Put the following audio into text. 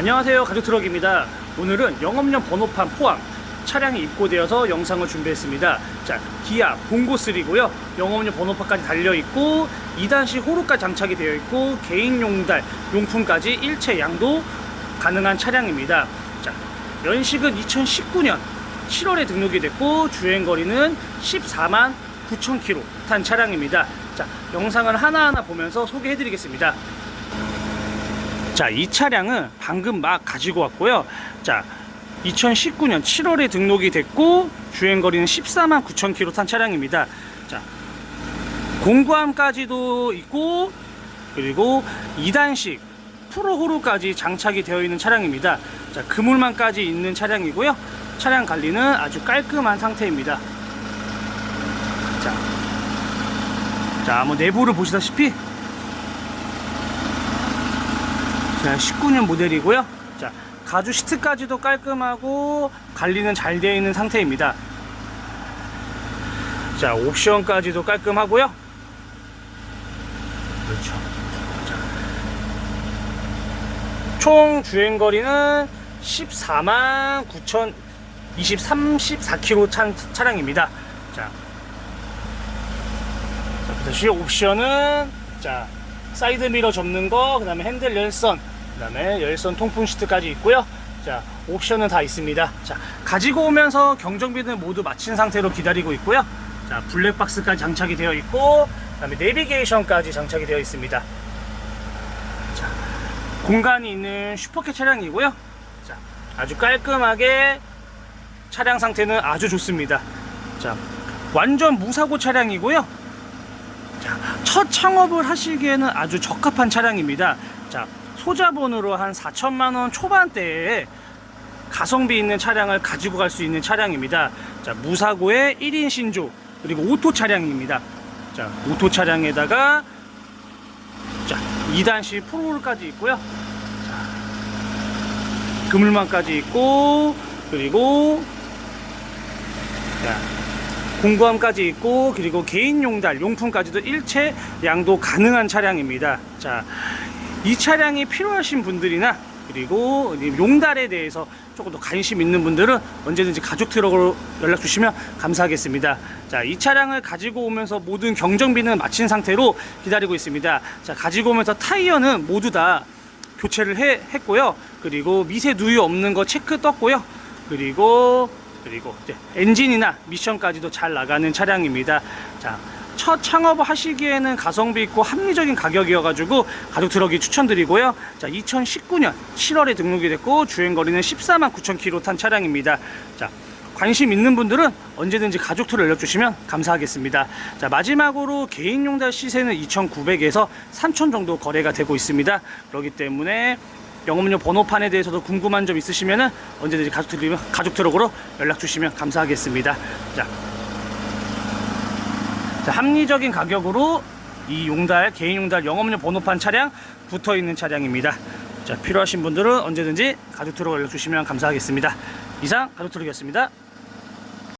안녕하세요. 가족트럭입니다. 오늘은 영업용 번호판 포함 차량이 입고되어서 영상을 준비했습니다. 자 기아 봉고3고요. 영업용 번호판까지 달려있고 2단식 호루까지 장착이 되어 있고 개인 용달 용품까지 일체 양도 가능한 차량입니다. 자 연식은 2019년 7월에 등록이 됐고 주행거리는 14만 9천 킬로 탄 차량입니다. 자 영상을 하나하나 보면서 소개해 드리겠습니다 자, 이 차량은 방금 막 가지고 왔고요. 자, 2019년 7월에 등록이 됐고 주행 거리는 14만 9천 킬로 탄 차량입니다. 자, 공구함까지도 있고 그리고 2단식 프로 호루까지 장착이 되어 있는 차량입니다. 자, 그물망까지 있는 차량이고요. 차량 관리는 아주 깔끔한 상태입니다. 자, 자, 뭐 내부를 보시다시피 자, 19년 모델이고요. 자, 가죽 시트까지도 깔끔하고 관리는 잘 되어 있는 상태입니다. 자, 옵션까지도 깔끔하고요. 그렇죠. 자, 총 주행 거리는 14만 9천 20, 34km 찬 차량입니다. 자, 자, 그다시 옵션은 자 사이드 미러 접는 거, 그 다음에 핸들 열선, 그 다음에 열선 통풍 시트까지 있고요. 자, 옵션은 다 있습니다. 자, 가지고 오면서 경정비는 모두 마친 상태로 기다리고 있고요. 자, 블랙박스까지 장착이 되어 있고, 그 다음에 내비게이션까지 장착이 되어 있습니다. 자, 공간이 있는 슈퍼캣 차량이고요. 자, 아주 깔끔하게 차량 상태는 아주 좋습니다. 자, 완전 무사고 차량이고요. 자, 첫 창업을 하시기에는 아주 적합한 차량입니다. 자, 소자본으로 한 4천만 원 초반대에 가성비 있는 차량을 가지고 갈 수 있는 차량입니다. 자, 무사고의 1인 신조 그리고 오토 차량입니다. 자, 오토 차량에다가 자, 2단식 프로롤까지 있고요. 자, 그물망까지 있고 그리고 자, 공구함까지 있고 그리고 개인 용달 용품까지도 일체 양도 가능한 차량입니다. 자, 이 차량이 필요하신 분들이나 그리고 이 용달에 대해서 조금 더 관심 있는 분들은 언제든지 가족 트럭으로 연락 주시면 감사하겠습니다. 자, 이 차량을 가지고 오면서 모든 경정비는 마친 상태로 기다리고 있습니다. 자, 가지고 오면서 타이어는 모두 다 교체를 해, 했고요. 그리고 미세 누유 없는 거 체크 떴고요. 그리고 그리고 엔진이나 미션까지도 잘 나가는 차량입니다. 자, 첫 창업을 하시기에는 가성비 있고 합리적인 가격이어가지고 가족 트럭이 추천드리고요. 자, 2019년 7월에 등록이 됐고 주행 거리는 14만 9천 킬로 탄 차량입니다. 자, 관심 있는 분들은 언제든지 가족 트럭 연락 주시면 감사하겠습니다. 자, 마지막으로 개인 용 달 시세는 2,900에서 3,000 정도 거래가 되고 있습니다. 그렇기 때문에 영업용 번호판에 대해서도 궁금한 점 있으시면 언제든지 가족 트럭 가족 트럭으로 연락 주시면 감사하겠습니다. 자, 자, 합리적인 가격으로 이 용달 개인 용달 영업용 번호판 차량 붙어 있는 차량입니다. 자, 필요하신 분들은 언제든지 가족 트럭 연락 주시면 감사하겠습니다. 이상 가족 트럭이었습니다.